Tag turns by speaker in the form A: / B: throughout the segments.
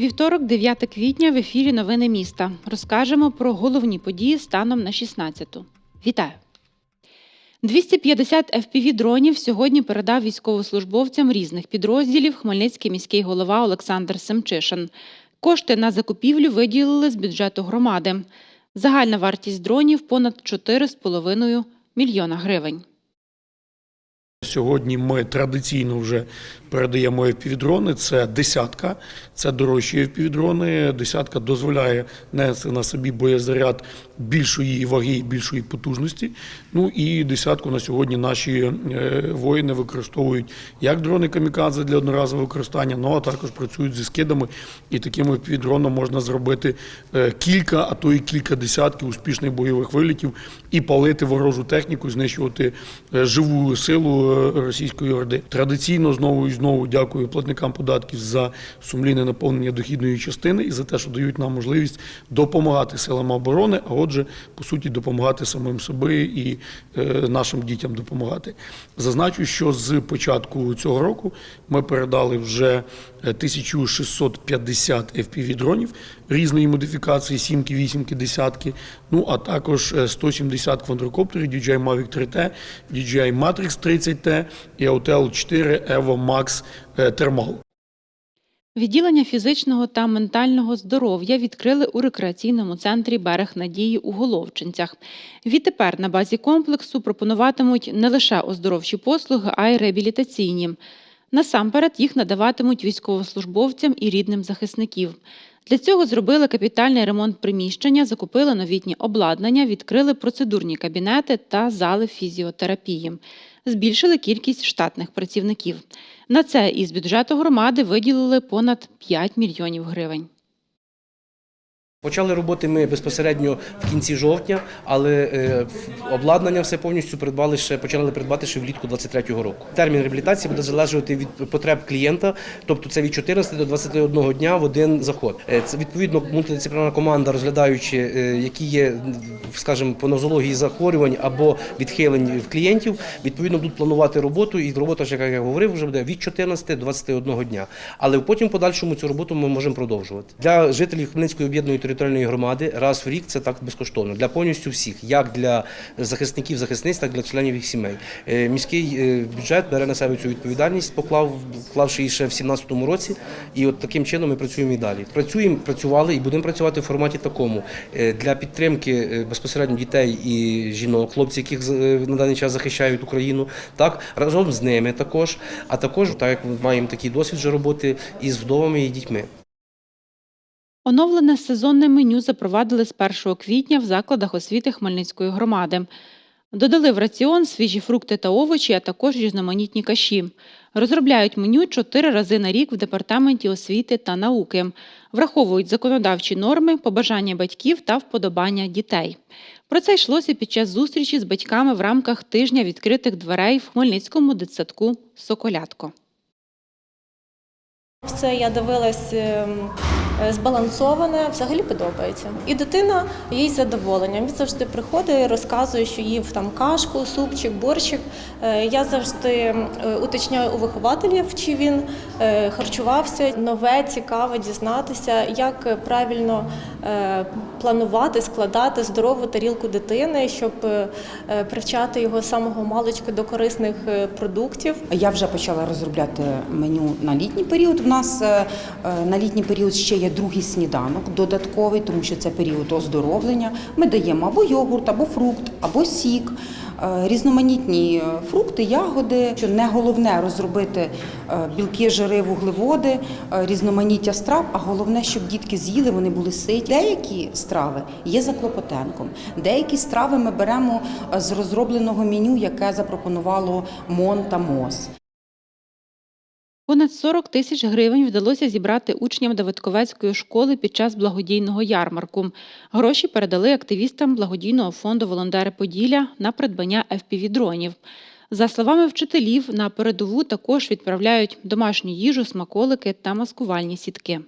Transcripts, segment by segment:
A: Вівторок, 9 квітня, в ефірі Новини міста. Розкажемо про головні події станом на 16-ту. Вітаю! 250 FPV-дронів сьогодні передав військовослужбовцям різних підрозділів Хмельницький міський голова Олександр Семчишин. Кошти на закупівлю виділили з бюджету громади. Загальна вартість дронів понад 4,5 мільйона гривень.
B: Сьогодні ми традиційно вже передаємо FPV-дрони. Це десятка, це дорожчі FPV-дрони. Десятка дозволяє нести на собі боєзаряд більшої ваги і більшої потужності. Ну і десятку на сьогодні наші е, воїни використовують як дрони камікадзе для одноразового використання, ну а також працюють зі скидами. І таким FPV-дроном можна зробити е, кілька, а то і кілька десятків успішних бойових вилітів і палити ворожу техніку, знищувати е, живу силу російської орди. Традиційно знову і знову дякую платникам податків за сумлінне наповнення дохідної частини і за те, що дають нам можливість допомагати силам оборони, а отже, по суті, допомагати самим собі і е, нашим дітям допомагати. Зазначу, що з початку цього року ми передали вже е, 1650 FPV-дронів різної модифікації, сімки, вісімки, десятки. Ну а також е, 170 квадрокоптерів DJI Mavic 3T, DJI Matrix 30T і Autel 4 Evo Max е, Thermal.
A: Відділення фізичного та ментального здоров'я відкрили у рекреаційному центрі Берег Надії у Головчинцях. Відтепер на базі комплексу пропонуватимуть не лише оздоровчі послуги, а й реабілітаційні. Насамперед їх надаватимуть військовослужбовцям і рідним захисників. Для цього зробили капітальний ремонт приміщення, закупили новітнє обладнання, відкрили процедурні кабінети та зали фізіотерапії. Збільшили кількість штатних працівників. На це із бюджету громади виділили понад 5 мільйонів гривень.
C: Почали роботи ми безпосередньо в кінці жовтня, але е, обладнання все повністю придбали ще почали придбати ще влітку 23-го року. Термін реабілітації буде залежати від потреб клієнта, тобто це від 14 до 21 дня в один заход. Е, Це відповідно мультидисциплінарна команда, розглядаючи, е, які є, скажімо, по нозології захворювань або відхилень в клієнтів, відповідно будуть планувати роботу. І робота, як я говорив, вже буде від 14 до 21 дня. Але потім в подальшому цю роботу ми можемо продовжувати. Для жителів Хмельницької об'єднаної територіальної громади раз в рік це так безкоштовно для повністю всіх, як для захисників захисниць, так і для членів їх сімей. Е, Міський е, бюджет бере на себе цю відповідальність, поклав вклавши її ще в 2017 році. І от таким чином ми працюємо і далі. Працюємо, працювали і будемо працювати в форматі такому Е, для підтримки безпосередньо дітей і жінок, хлопців, яких на даний час захищають Україну, так разом з ними також. А також так як маємо такий досвід вже роботи із вдовами і дітьми.
A: Оновлене сезонне меню запровадили з 1 квітня в закладах освіти Хмельницької громади. Додали в раціон свіжі фрукти та овочі, а також різноманітні каші. Розробляють меню чотири рази на рік в департаменті освіти та науки. Враховують законодавчі норми, побажання батьків та вподобання дітей. Про це йшлося під час зустрічі з батьками в рамках тижня відкритих дверей в Хмельницькому дитсадку Соколятко.
D: Все я дивилась ем, збалансоване, взагалі подобається. І дитина їй задоволення. Він завжди приходить і розказує, що їв там кашку, супчик, борщик. Е, Я завжди е, уточняю у вихователів, чи він е, харчувався. Нове, цікаво дізнатися, як правильно е, планувати, складати здорову тарілку дитини, щоб е, е, привчати його самого маличку до корисних е, продуктів.
E: Я вже почала розробляти меню на літній період. В нас е, е, на літній період ще є другий сніданок додатковий, тому що це період оздоровлення. Ми даємо або йогурт, або фрукт, або сік. Е, Різноманітні фрукти, ягоди. Що не головне розробити е, білки, жири, вуглеводи, е, різноманіття страв, а головне, щоб дітки з'їли, вони були ситі. Деякі страви є за клопотенком. Деякі страви ми беремо з розробленого меню, яке запропонувало МОН та МОЗ.
A: Понад 40 тисяч гривень вдалося зібрати учням Давидковецької школи під час благодійного ярмарку. Гроші передали активістам благодійного фонду Волонтери Поділля на придбання FPV-дронів. За словами вчителів, на передову також відправляють домашню їжу, смаколики та маскувальні сітки.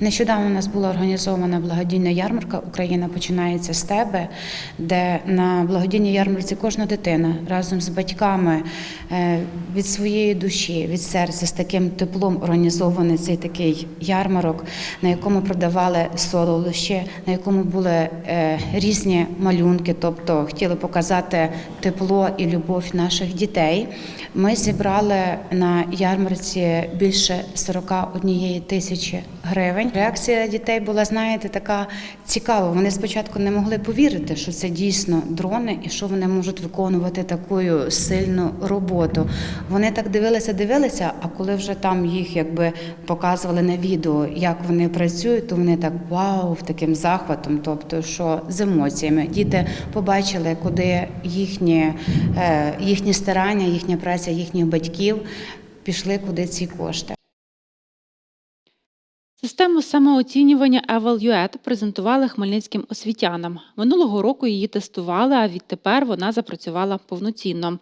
E: Нещодавно у нас була організована благодійна ярмарка Україна починається з тебе, де на благодійній ярмарці кожна дитина разом з батьками е, від своєї душі, від серця з таким теплом організований цей такий ярмарок, на якому продавали солодощі, на якому були е, різні малюнки, тобто хотіли показати тепло і любов наших дітей. Ми зібрали на ярмарці більше 41 тисячі гривень. Реакція дітей була, знаєте, така цікава. Вони спочатку не могли повірити, що це дійсно дрони і що вони можуть виконувати таку сильну роботу. Вони так дивилися, дивилися. А коли вже там їх якби показували на відео, як вони працюють, то вони так вау, таким захватом, тобто що з емоціями. Діти побачили, куди їхні, е, їхні старання, їхня праця їхніх батьків пішли, куди ці кошти.
A: Систему самооцінювання Evaluate презентували хмельницьким освітянам. Минулого року її тестували, а відтепер вона запрацювала повноцінно.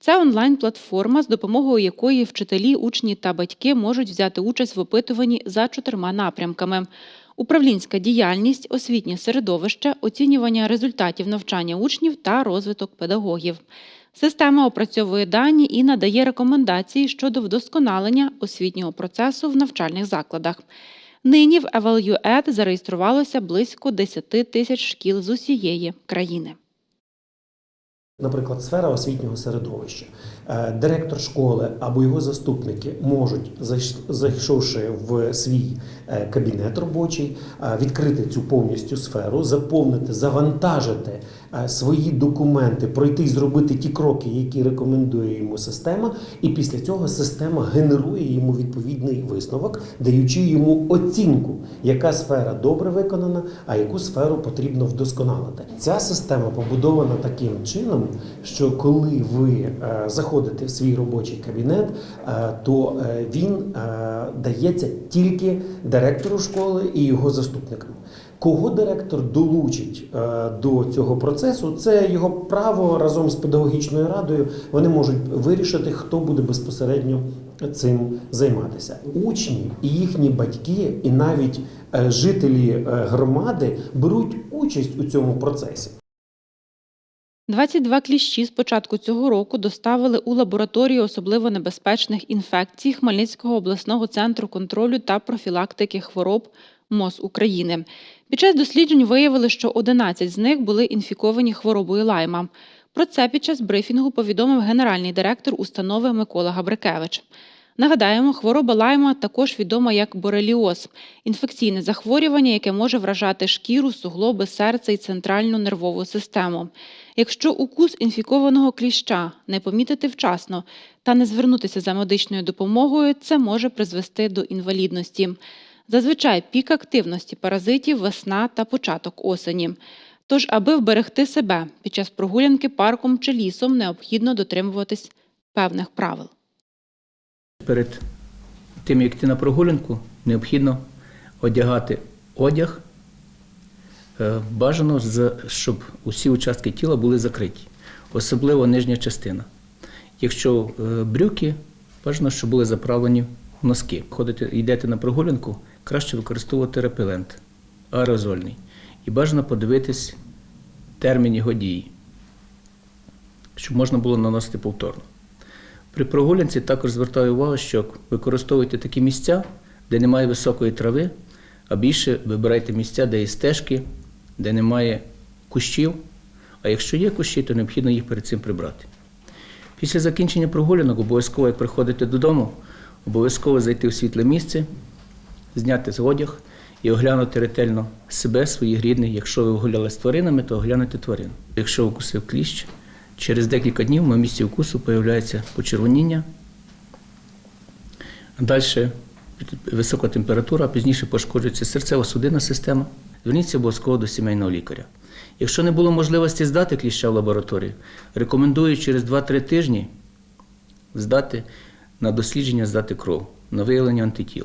A: Це онлайн-платформа, з допомогою якої вчителі, учні та батьки можуть взяти участь в опитуванні за чотирма напрямками: управлінська діяльність, освітнє середовище, оцінювання результатів навчання учнів та розвиток педагогів. Система опрацьовує дані і надає рекомендації щодо вдосконалення освітнього процесу в навчальних закладах. Нині в Evaluate зареєструвалося близько 10 тисяч шкіл з усієї країни.
F: Наприклад, сфера освітнього середовища. Е, Директор школи або його заступники можуть, зайшовши в свій е, кабінет робочий, е, відкрити цю повністю сферу, заповнити, завантажити свої документи, пройти і зробити ті кроки, які рекомендує йому система. І після цього система генерує йому відповідний висновок, даючи йому оцінку, яка сфера добре виконана, а яку сферу потрібно вдосконалити. Ця система побудована таким чином, що коли ви е, заходите в свій робочий кабінет, е, то е, він е, дається тільки директору школи і його заступникам. Кого директор долучить е, до цього процесу, це його право разом з педагогічною радою. Вони можуть вирішити, хто буде безпосередньо цим займатися. Учні і їхні батьки, і навіть е, жителі е, громади беруть участь у цьому процесі.
A: 22 кліщі з початку цього року доставили у лабораторію особливо небезпечних інфекцій Хмельницького обласного центру контролю та профілактики хвороб МОЗ України. Під час досліджень виявили, що 11 з них були інфіковані хворобою лайма. Про це під час брифінгу повідомив генеральний директор установи Микола Габрикевич. Нагадаємо, хвороба лайма також відома як бореліоз – інфекційне захворювання, яке може вражати шкіру, суглоби, серце і центральну нервову систему. Якщо укус інфікованого кліща не помітити вчасно та не звернутися за медичною допомогою, це може призвести до інвалідності. Зазвичай пік активності паразитів весна та початок осені. Тож, аби вберегти себе під час прогулянки парком чи лісом, необхідно дотримуватись певних правил.
G: Перед тим, як йти на прогулянку, необхідно одягати одяг. Е, Бажано, щоб усі участки тіла були закриті, особливо нижня частина. Якщо е, брюки, бажано, щоб були заправлені в носки. Ходите, йдете на прогулянку, краще використовувати репелент аерозольний. І бажано подивитись термін його дії, щоб можна було наносити повторно. При прогулянці також звертаю увагу, що використовуйте такі місця, де немає високої трави, а більше вибирайте місця, де є стежки, де немає кущів. А якщо є кущі, то необхідно їх перед цим прибрати. Після закінчення прогулянок обов'язково, як приходите додому, обов'язково зайти в світле місце, зняти з одяг і оглянути ретельно себе, своїх рідних. Якщо ви гуляли з тваринами, то оглянути тварин. Якщо укусив кліщ, через декілька днів на місці укусу появляється почервоніння. Далі висока температура, пізніше пошкоджується серцево-судинна система. Зверніться обов'язково до сімейного лікаря. Якщо не було можливості здати кліща в лабораторію, рекомендую через 2-3 тижні здати на дослідження, здати кров на виявлення антитіл.